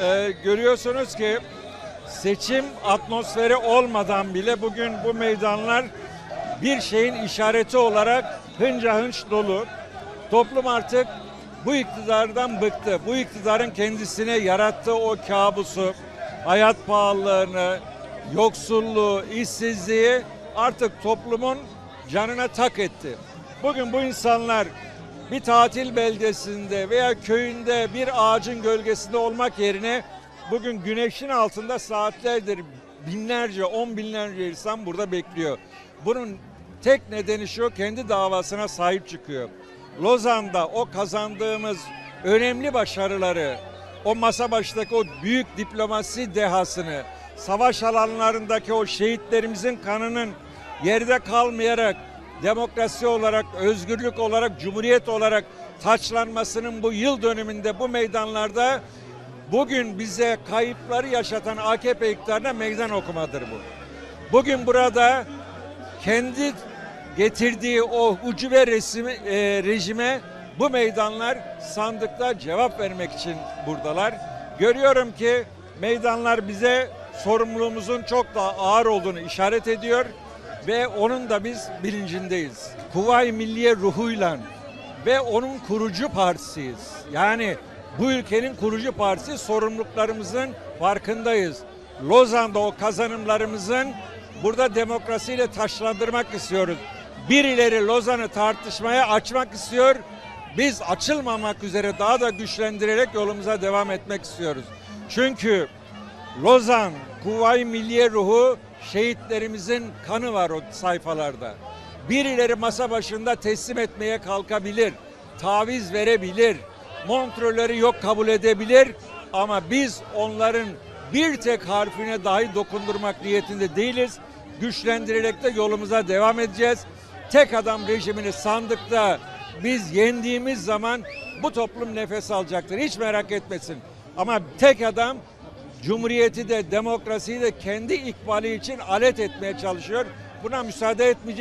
Ee, görüyorsunuz ki seçim atmosferi olmadan bile bugün bu meydanlar bir şeyin işareti olarak hınca hınç dolu. Toplum artık bu iktidardan bıktı. Bu iktidarın kendisine yarattığı o kabusu, hayat pahalılığını, yoksulluğu, işsizliği artık toplumun canına tak etti. Bugün bu insanlar bir tatil beldesinde veya köyünde bir ağacın gölgesinde olmak yerine bugün güneşin altında saatlerdir binlerce, on binlerce insan burada bekliyor. Bunun tek nedeni şu kendi davasına sahip çıkıyor. Lozan'da o kazandığımız önemli başarıları, o masa başındaki o büyük diplomasi dehasını, savaş alanlarındaki o şehitlerimizin kanının yerde kalmayarak demokrasi olarak, özgürlük olarak, cumhuriyet olarak taçlanmasının bu yıl dönümünde bu meydanlarda bugün bize kayıpları yaşatan AKP iktidarına meydan okumadır bu. Bugün burada kendi getirdiği o ucube resmi, e, rejime bu meydanlar sandıkta cevap vermek için buradalar. Görüyorum ki meydanlar bize sorumluluğumuzun çok daha ağır olduğunu işaret ediyor ve onun da biz bilincindeyiz. Kuvayi Milliye ruhuyla ve onun kurucu partisiyiz. Yani bu ülkenin kurucu partisi sorumluluklarımızın farkındayız. Lozan'da o kazanımlarımızın burada demokrasiyle taşlandırmak istiyoruz. Birileri Lozan'ı tartışmaya açmak istiyor. Biz açılmamak üzere daha da güçlendirerek yolumuza devam etmek istiyoruz. Çünkü Lozan, Kuvayi Milliye ruhu şehitlerimizin kanı var o sayfalarda. Birileri masa başında teslim etmeye kalkabilir, taviz verebilir, montrölleri yok kabul edebilir ama biz onların bir tek harfine dahi dokundurmak niyetinde değiliz. Güçlendirerek de yolumuza devam edeceğiz. Tek adam rejimini sandıkta biz yendiğimiz zaman bu toplum nefes alacaktır. Hiç merak etmesin. Ama tek adam Cumhuriyeti de demokrasiyi de kendi ikbali için alet etmeye çalışıyor. Buna müsaade etmeyeceğiz.